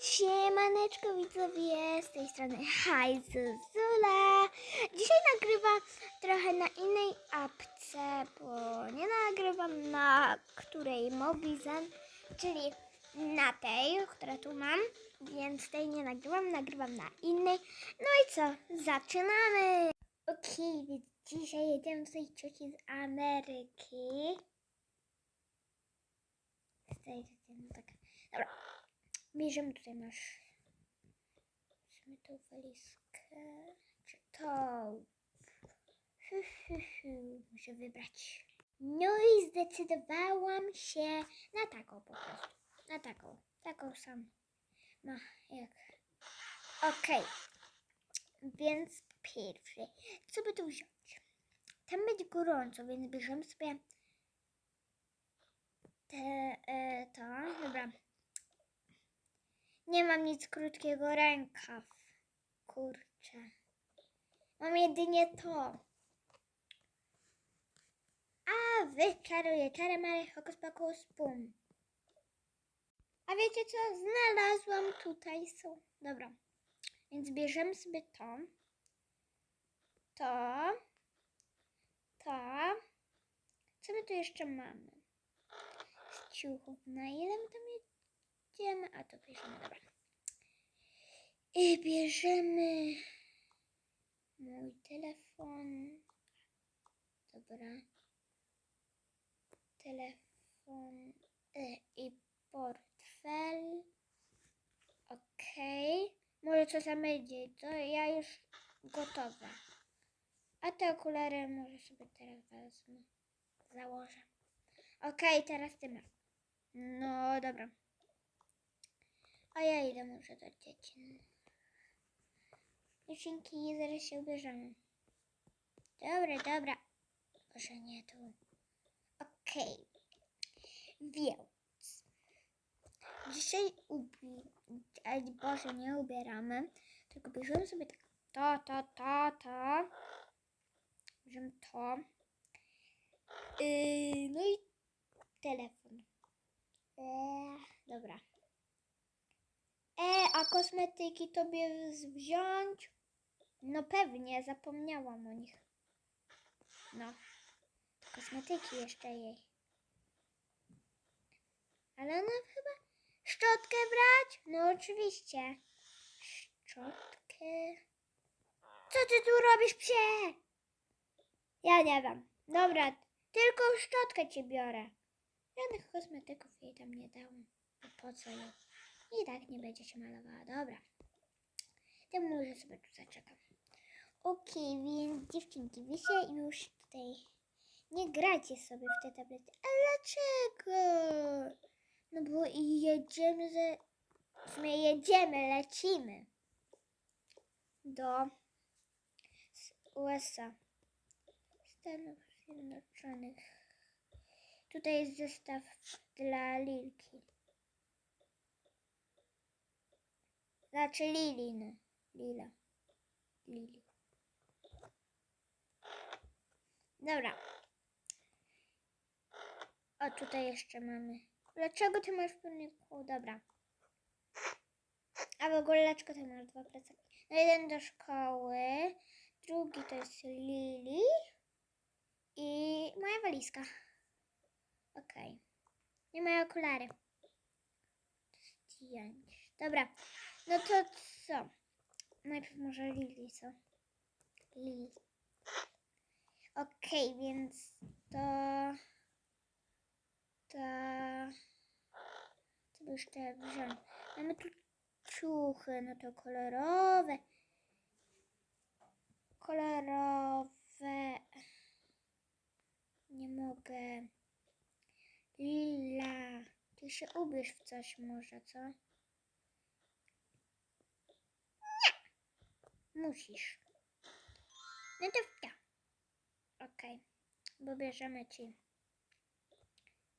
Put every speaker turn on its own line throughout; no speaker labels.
Siemaneczko widzowie, z tej strony Hajzuzula. Dzisiaj nagrywam trochę na innej apce, bo nie nagrywam na której Mobizan, czyli na tej, która tu mam, więc tej nie nagrywam, nagrywam na innej. No i co, zaczynamy! Okej, więc dzisiaj jedziemy do tej cioci z Ameryki. Z tej, no tak. Dobra. Bierzemy tutaj masz. Weźmy tą walizkę. Czy tą? Muszę wybrać. No i zdecydowałam się na taką po prostu. Na taką. Taką sam. No, jak. Okej. Więc pierwszy. Co by tu wziąć? Tam będzie gorąco, więc bierzemy sobie te, e, to. Dobra. Nie mam nic krótkiego rękaw. Kurczę. Mam jedynie to. A wy czaruję, czaremary, hokus pokus, pum. A wiecie co? Znalazłam tutaj są. Dobra. Więc bierzemy sobie to. To. To. Co my tu jeszcze mamy? Z ciuchów. Na ile my tam jedziemy? A to bierzemy, dobra. I bierzemy mój telefon. Dobra. Telefon e, i portfel. Okej. Może co tam będzie, to ja już gotowa. A te okulary może sobie teraz wezmę. Założę. Okej, teraz ty. No dobra. A ja idę może do dzieci. Dziewczynki, zaraz się ubierzemy. Dobra, dobra. Może nie tu. Okej. Więc. Dzisiaj ubi... Ej, Boże, nie ubieramy. Tylko bierzemy sobie tak. To, to, to, to. Bierzemy to. Yy, no i telefon. Eee, dobra. E, a kosmetyki tobie wziąć? No pewnie, zapomniałam o nich. No. Kosmetyki jeszcze jej. Ale ona chyba... Szczotkę brać? No oczywiście. Szczotkę... Co ty tu robisz, psie? Ja nie wiem. Dobra, tylko szczotkę ci biorę. Żadnych kosmetyków jej tam nie dałam. A po co jej? I tak nie będzie się malowała. Dobra. To może sobie tu zaczekam. Okej, więc dziewczynki, się już tutaj nie gracie sobie w te tablety. A dlaczego? No bo jedziemy ze... Sumie jedziemy, lecimy do USA. Stanów Zjednoczonych. Tutaj jest zestaw dla Lilki. Znaczy Lili, no. Lila. Lili. Dobra. O, tutaj jeszcze mamy. Dlaczego ty masz w pełniku? Dobra. A w ogóle dlaczego ty masz dwa plecaki? No jeden do szkoły, drugi to jest Lili i moja walizka. Okej. Nie moje okulary. Zdjąć. Dobra. No to co? Najpierw może Lili, co? Lili. Okej, więc to... To... Co by jeszcze wziąć? Mamy tu ciuchy, no to kolorowe. Kolorowe. Nie mogę. Lila. Ty się ubierz w coś może, co? Musisz. No to w. Okej. Bo bierzemy ci.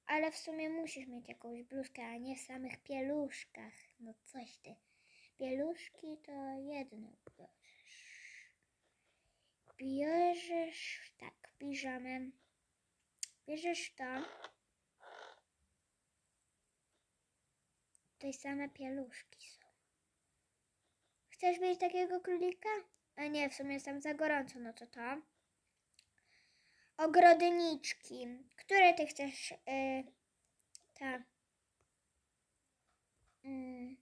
Ale w sumie musisz mieć jakąś bluzkę, a nie w samych pieluszkach. No coś ty. Pieluszki to jedno bierzesz. Bierzesz, tak, piżamę. Bierzesz to. Tutaj same pieluszki są. Chcesz mieć takiego królika? A nie, w sumie jest tam za gorąco, no to to. Ogrodniczki. Które ty chcesz? Yy, ta. Mm.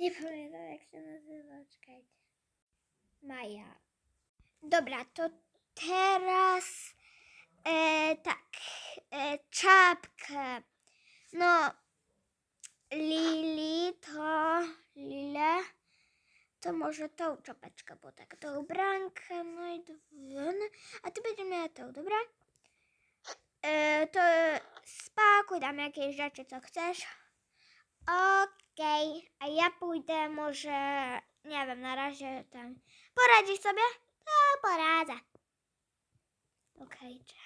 Nie pamiętam jak się nazywa, czekajcie. Maja. Dobra, to teraz e, tak, e, czapkę. No, Lili to Lile, to może tą czapeczkę, bo tak, tą ubrankę, no i dwie, a ty będziesz miała tą, dobra? E, to spakuj tam jakieś rzeczy, co chcesz. Okej, a ja pójdę może, nie wiem, na razie tam. Poradzisz sobie? Tak, poradzę. Okej. Okay.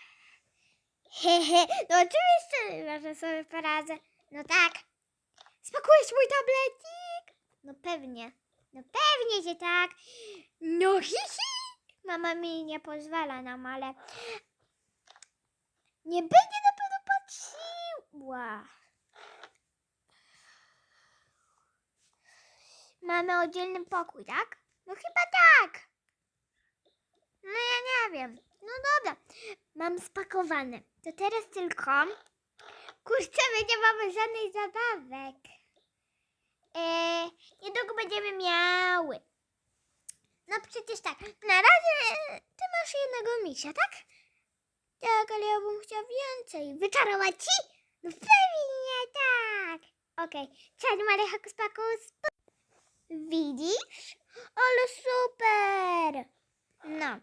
Hehe, no oczywiście, że sobie poradzę. No tak. Spakujesz mój tabletik? No pewnie. No pewnie, że tak. No hihi. Mama mi nie pozwala nam, ale nie będzie na pewno patrzyła. Mamy oddzielny pokój, tak? No chyba tak. No ja nie wiem. No dobra. Mam spakowane. To teraz tylko. Kurczę, my nie mamy żadnych zabawek. Eee, niedługo będziemy miały. No przecież tak. Na razie e, ty masz jednego misia, tak? Tak, ale ja bym chciała więcej. Wyczarować ci? No pewnie tak. Okej. Cześć, Maria Hokus Pokus. Widzisz? Ale super! No.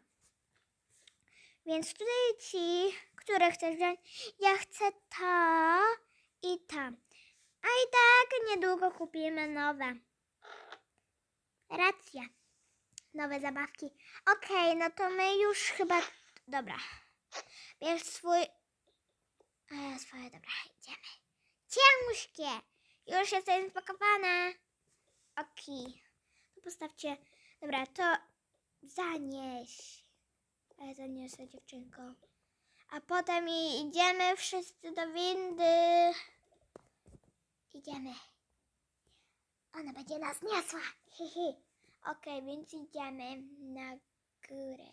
Więc tutaj ci, które chcesz wziąć, ja chcę ta i ta. A i tak niedługo kupimy nowe. Racja. Nowe zabawki. Okej, no to my już chyba... Dobra. Bierz swój... Ja swoje, dobra, idziemy. Ciężkie. Już jestem spakowana. Okej. To postawcie. Dobra, to zanieś. A ja zaniosę dziewczynko. A potem idziemy wszyscy do windy. Idziemy. Ona będzie nas niosła. Hihi. Okej, więc idziemy na górę.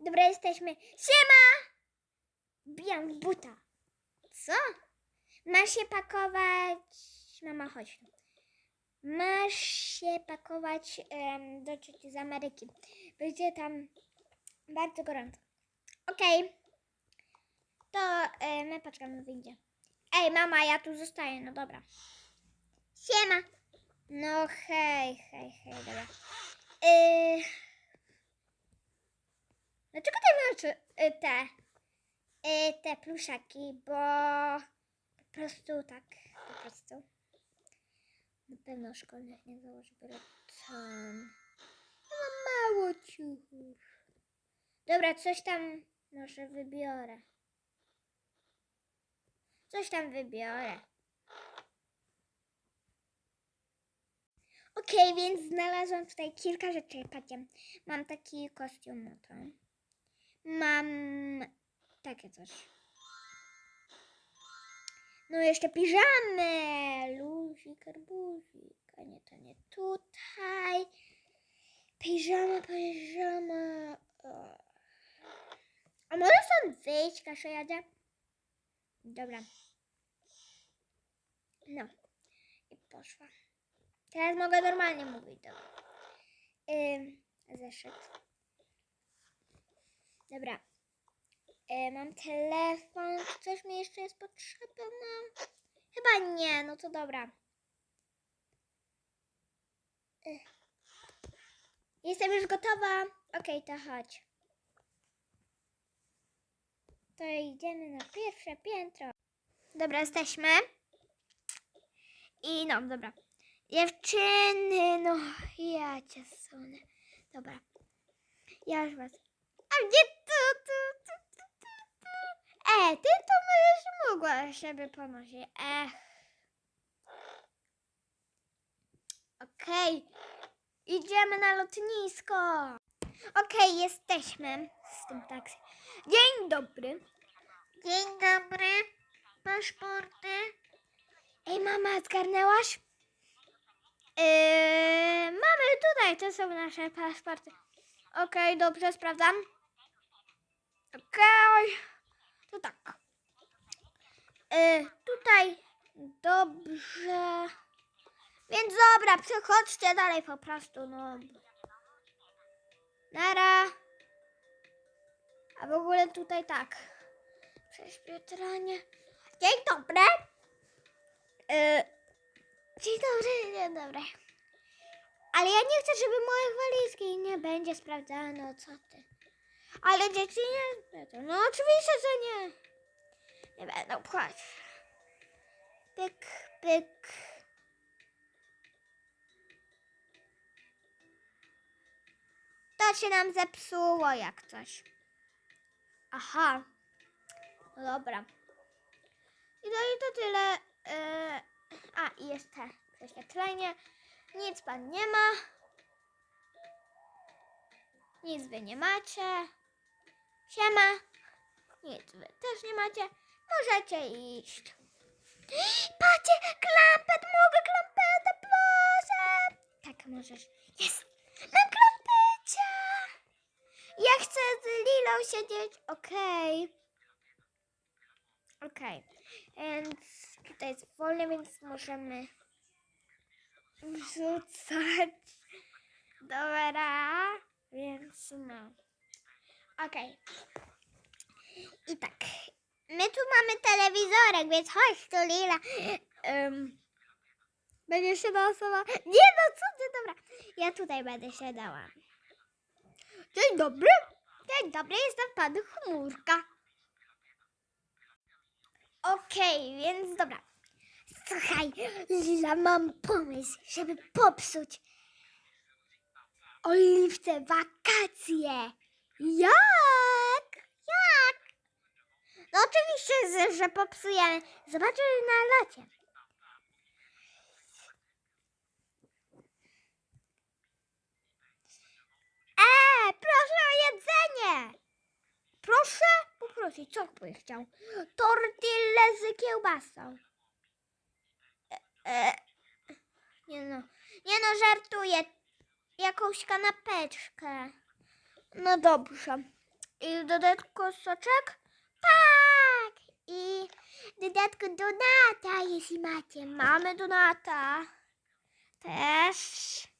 Dobra, jesteśmy. Siema! Bijam buta. Co? Masz się pakować. Mama, chodź. tu. Masz się pakować em, do cioci z Ameryki. Będzie tam bardzo gorąco. Okej. To e, my poczekamy w windzie. Ej, mama, ja tu zostaję. No dobra. Siema. No hej, hej, hej, dobra. Yy... Dlaczego ty masz y, te, y, te pluszaki? Bo po prostu tak, po prostu. Na pewno szkolnych nie założę, biorę tam. Ja mam mało ciuchów. Dobra, coś tam może wybiorę. Coś tam wybiorę. Okej, więc znalazłam tutaj kilka rzeczy. Patrzcie, mam taki kostium, to. Mam takie coś. No jeszcze piżamy. Luzik, arbuzik. A nie, to nie tutaj. Piżama, piżama. A może stąd wyjść, Kasia jadę? Dobra. No. I poszła. Teraz mogę normalnie mówić. Dobra. Ym, zeszyt. Dobra. E, mam telefon. Coś mi jeszcze jest potrzebne? Chyba nie, no to dobra. Ech. Jestem już gotowa. Okej, to chodź. To idziemy na pierwsze piętro. Dobra, jesteśmy. I no, dobra. Dziewczyny, no ja cię sunę. Dobra. Ja już was. A gdzie tu, tu, tu, tu, tu, tu? E, ty to będziesz mogła sobie ponosić. Ech. Okej. Idziemy na lotnisko. Okej, jesteśmy z tym taksy. Dzień dobry. Dzień dobry. Paszporty. Ej, mama, zgarnęłaś? Yy, mamy tutaj, to są nasze paszporty. Okej, dobrze, sprawdzam. Okej, to tak. Yy, tutaj, dobrze. Więc dobra, przechodźcie dalej po prostu, no. Nara. A w ogóle tutaj tak. Prześwietlanie. Dzień dobry. Yy, dzień dobry, dzień dobry. Ale ja nie chcę, żeby moje walizki nie będzie sprawdzano, co ty. Ale dzieci nie będą. No oczywiście, że nie. Nie będą pchać. Pyk, pyk. To się nam zepsuło jak coś. Aha. No dobra. I to, i to tyle. Yy, a, i jeszcze prześwietlenie. Nic pan nie ma. Nic wy nie macie. Siema. Nic wy też nie macie. Możecie iść. Patrzcie, klampet, mogę klampetę, proszę. Tak, możesz. Jest. Mam klampecia. Ja chcę z Lilą siedzieć. Okej. Okej. Więc tutaj jest wolne, więc możemy wrzucać. Dobra. Więc no. Okej. I tak. My tu mamy telewizorek, więc chodź tu Lila. Um, będziesz osoba. Nie no, co ty, dobra. Ja tutaj będę siadała. Dzień dobry. Dzień dobry, jestem pan Chmurka. Okej, więc dobra. Słuchaj, Lila, mam pomysł, żeby popsuć Oliwce wakacje. Jak? Jak? No oczywiście, że popsujemy. Zobaczymy na locie. E, proszę o jedzenie. Proszę poprosić, co byś chciał? Tortille z kiełbasą. E, e, nie no, nie no, żartuję. Jakąś kanapeczkę. No dobrze. I w dodatku soczek? Tak. I w dodatku donata, jeśli macie. Mamy donata. Też.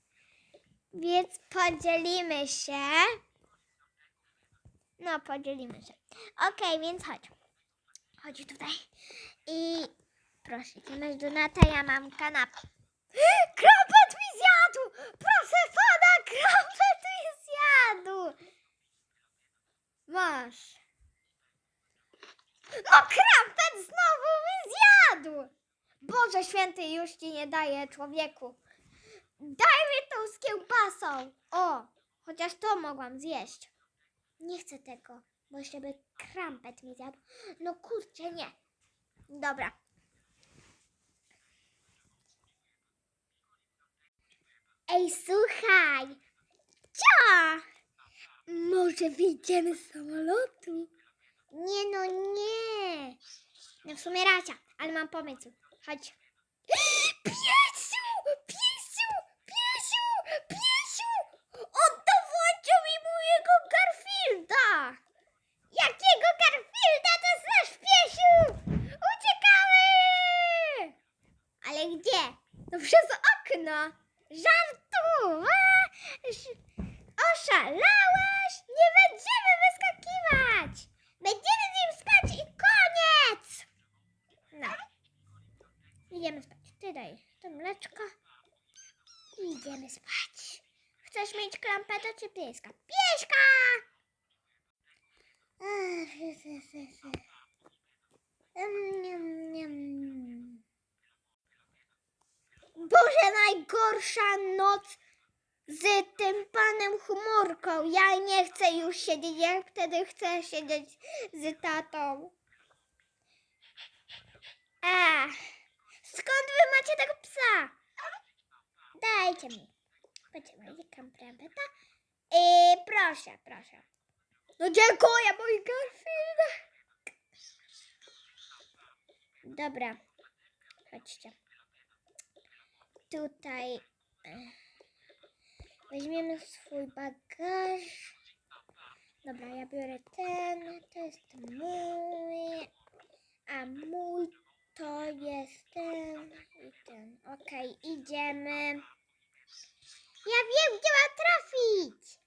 Więc podzielimy się. No, podzielimy się. Okej, więc chodź. Chodź tutaj. I proszę, ty masz donata, ja mam kanapę. Krampet mi zjadł! Proszę pana, krampet mi zjadł! Masz. No krampet znowu mi zjadł! Boże święty, już ci nie daje człowieku. Daj mi tą z kiełbasą. O, chociaż to mogłam zjeść. Nie chcę tego, bo jeszcze by krampet mi zjadł. No kurczę, nie. Dobra. Ej, słuchaj. Co? Może wyjdziemy z samolotu? Nie, no nie. No w sumie racja, ale mam pomysł. Chodź. Piesiu! Piesiu! Piesiu! Piesiu! Oddawajcie mi mojego Garfielda! Jakiego Garfielda? To jest nasz piesiu! Uciekamy! Ale gdzie? No przez okno! Żartujesz! Oszalałeś? Nie będziemy wyskakiwać! Będziemy z nim spać i koniec! No. Idziemy spać. Ty daj to mleczko. I idziemy spać. Chcesz mieć klampeta czy pieska? Pieska! Ach, ech, ech, ech, ech. Em, niam, niam. Boże, najgorsza noc z tym panem chmurką. Ja nie chcę już siedzieć, ja wtedy chcę siedzieć z tatą. A, skąd wy macie tego psa? Dajcie mi. Poczekaj, kamprebeta. I proszę, proszę. No dziękuję, mój Garfield. Dobra. Chodźcie. Tutaj e, weźmiemy swój bagaż. Dobra, ja biorę ten, to jest mój, a mój to jest ten i ten. Okej, idziemy. Ja wiem, gdzie mam trafić.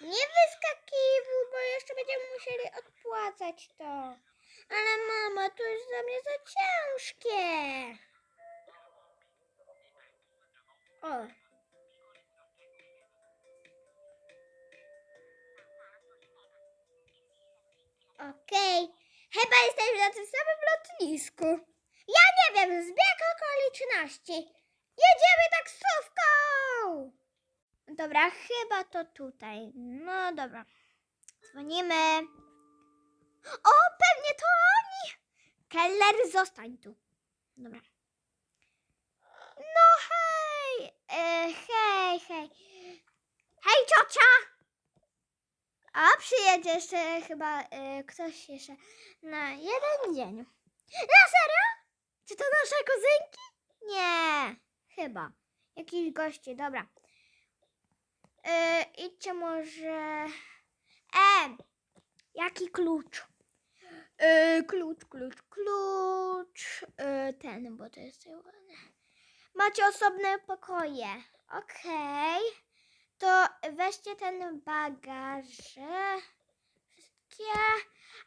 Nie wyskakiwuj, bo jeszcze musieli odpłacać to. Ale mama, to jest dla mnie za ciężkie. O. Okej, chyba jesteśmy na tym samym lotnisku. Ja nie wiem, zbieg okoliczności. Jedziemy taksówką! Dobra, chyba to tutaj. No dobra. Dzwonimy. O, pewnie to oni! Keller, zostań tu. Dobra. No hej! E, hej, hej. Hej, ciocia! A przyjedzie jeszcze chyba e, ktoś jeszcze na jeden dzień. Na serio? Czy to nasze kuzynki? Nie, chyba. Jakiś gości, dobra. E, idźcie może... E, jaki klucz? E, klucz, klucz, klucz. E, ten, bo to jest... Macie osobne pokoje. Okej. To weźcie ten bagaż. Wszystkie.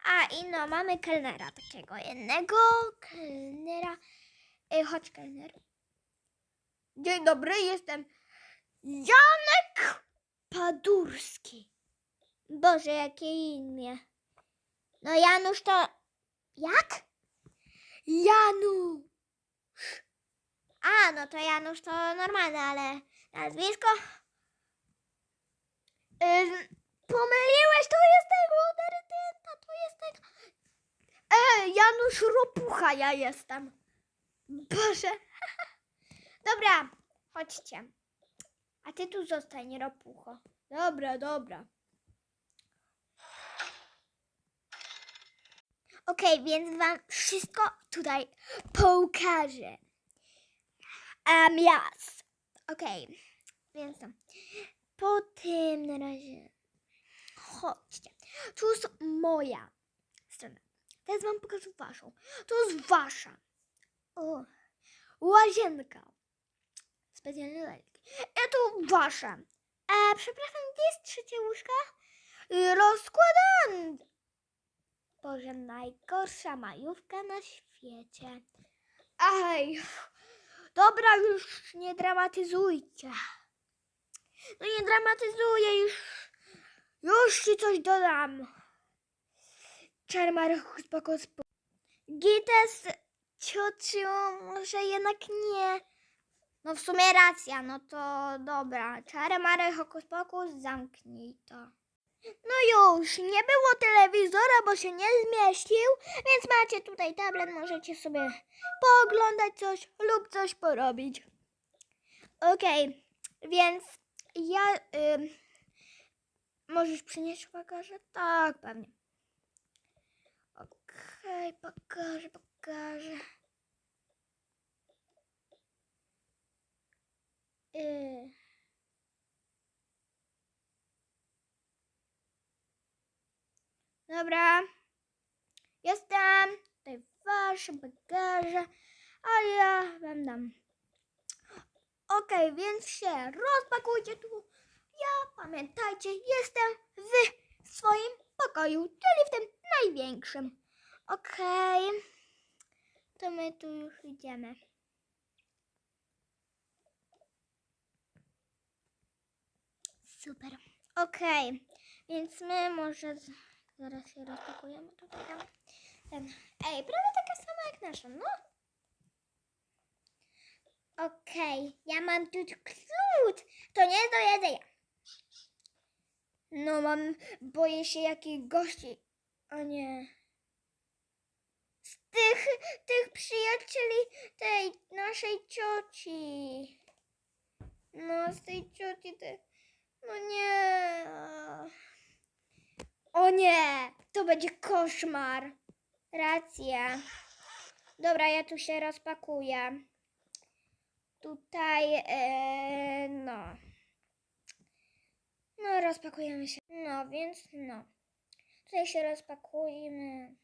A i no, mamy kelnera takiego jednego. Kelnera. E, chodź, kelner. Dzień dobry, jestem Janek Padurski. Boże, jakie imię. No Janusz to... Jak? Janusz. A, no to Janusz to normalne, ale nazwisko... Ym, pomyliłeś, to jest tego emerytenta, to jest tego... E, Janusz Ropucha ja jestem. Boże. Dobra, chodźcie. A ty tu zostań, Ropucho. Dobra, dobra. Okej, więc wam wszystko tutaj pokażę. Um, yes. Okej, więc to. Po tym na razie. Chodźcie. Tu jest moja strona. Teraz wam pokażę waszą. To jest wasza. O, łazienka. Specjalne lalki. E tu wasza. E, przepraszam, gdzie jest trzecie łóżka? Rozkładane. Boże, najgorsza majówka na świecie. Aj, dobra, już nie dramatyzujcie. No nie dramatyzuję, już, już ci coś dodam. Czarmar, spoko, spoko. Gites, ciociu, może jednak nie. No w sumie racja, no to dobra. Czarmary, hokus pokus, zamknij to. No już, nie było telewizora, bo się nie zmieścił, więc macie tutaj tablet, możecie sobie pooglądać coś lub coś porobić. Okej, więc ja... ym, możesz przynieść bagaże? Tak, pewnie. Okej, bagaże, bagaże. Yy. Dobra. Jestem. Tutaj wasze bagaże. A ja wam dam. Okej, więc się rozpakujcie tu. Ja pamiętajcie, jestem w swoim pokoju, czyli w tym największym. Okej. To my tu już idziemy. Super. Okej, więc my może z... zaraz się rozpakujemy tutaj. Tam. Ten. Ej, prawie taka sama jak nasza, no. Okej, ja mam tu klucz. To nie jest do jedzenia. No mam, boję się jakich gości. O nie. Z tych, tych przyjacieli tej naszej cioci. No, z tej cioci tej. No nie. O nie, to będzie koszmar. Racja. Dobra, ja tu się rozpakuję. Tutaj, e, no. No, rozpakujemy się. No, więc no. Tutaj się rozpakujmy.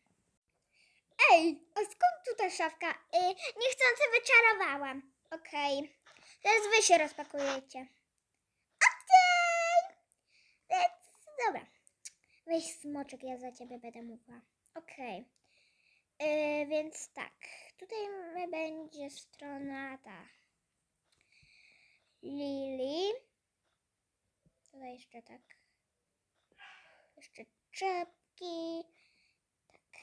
Ej, a skąd tu ta szafka? Y, niechcący wyczarowałam. Okej. Teraz wy się rozpakujecie. Okej. Więc, dobra. Weź smoczek, ja za ciebie będę mówiła. Okej. Y, więc tak. Tutaj będzie strona ta. Lili. Tutaj jeszcze tak. Jeszcze czapki. Tak.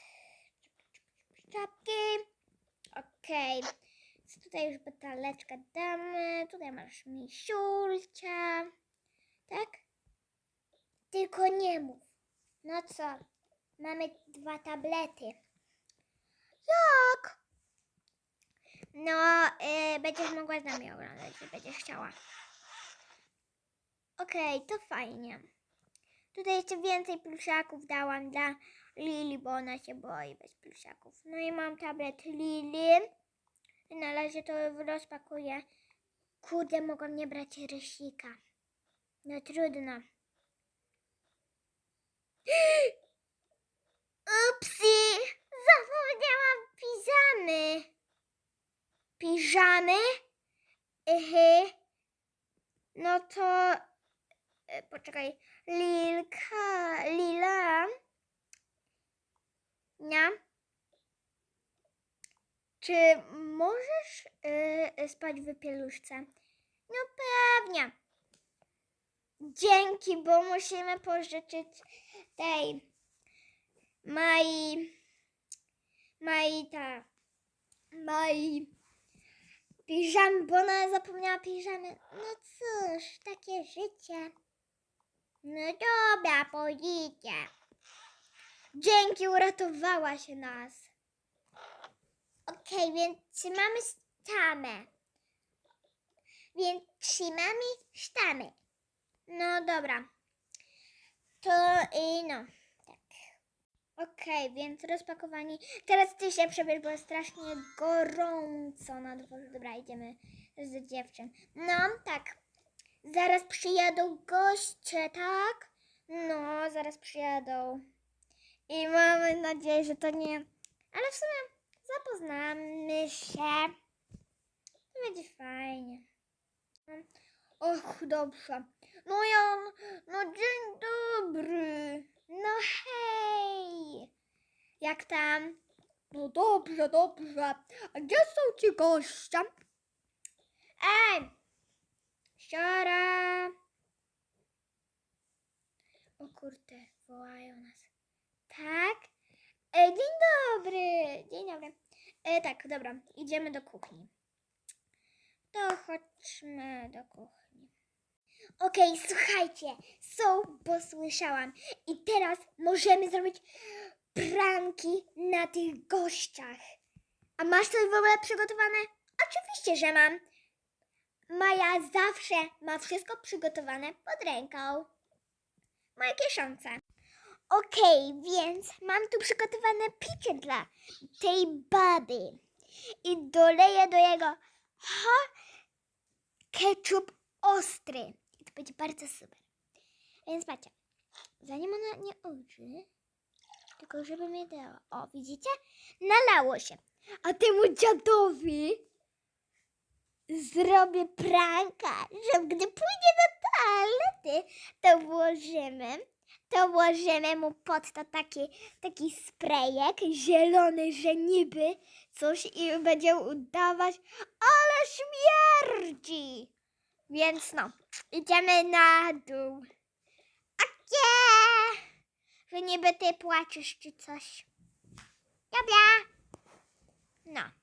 Czapki. Okej. Więc Tutaj już bataleczkę damy. Tutaj masz misiulcia. Tak? Tylko nie mów. No co? Mamy dwa tablety. Jak? No, y, będziesz mogła z nami oglądać, jeśli będziesz chciała. Okej, to fajnie. Tutaj jeszcze więcej plusiaków dałam dla Lili, bo ona się boi bez plusiaków. No i mam tablet Lili. I na razie to rozpakuję. Kurde, mogłam nie brać rysika. No trudno. Upsi! Zapomniałam piżamy. Piżamy? Ehe. No to... e, Poczekaj. Lilka... Lila... Nie? Czy możesz y, spać w pieluszce? No pewnie. Dzięki, bo musimy pożyczyć tej Mai Mai ta Mai piżamy, bo ona zapomniała piżamy. No cóż, takie życie. No dobra, pójdziecie. Dzięki, uratowałaś nas. Okej, więc trzymamy sztamę. Więc trzymamy sztamę. No dobra. To i no, tak. Okej, więc rozpakowani. Teraz ty się przebierz, bo jest strasznie gorąco na dworze. Dobra, idziemy z dziewczyn. No, tak. Zaraz przyjadą goście, tak? No, zaraz przyjadą. I mamy nadzieję, że to nie... Ale w sumie zapoznamy się. To będzie fajnie. Och, dobrze. No Jan, no dzień dobry. No hej. Jak tam? No dobrze, dobrze. A gdzie są ci goście? Ej! Siara! O kurde, wołają nas. Tak? E, dzień dobry! Dzień dobry. E, tak, dobra, idziemy do kuchni. To chodźmy do kuchni. Okej, słuchajcie, są, bo słyszałam. I teraz możemy zrobić pranki na tych gościach. A masz coś w ogóle przygotowane? Oczywiście, że mam. Maja zawsze ma wszystko przygotowane pod ręką. W mojej kieszonce. Okej, więc mam tu przygotowane picie dla tej baby. I doleję do jego ha, ketchup ostry. To będzie bardzo super. Więc patrzcie, zanim ona nie oczy, tylko żeby mnie dała. O, widzicie? Nalało się. A temu dziadowi zrobię pranka, że gdy pójdzie do toalety, to włożymy, to włożymy mu pod to taki, taki sprejek zielony, że niby coś i będzie udawać, ale śmierdzi. Więc no, idziemy na dół. A gdzie? Że niby ty płaczesz czy coś. Dobra. No.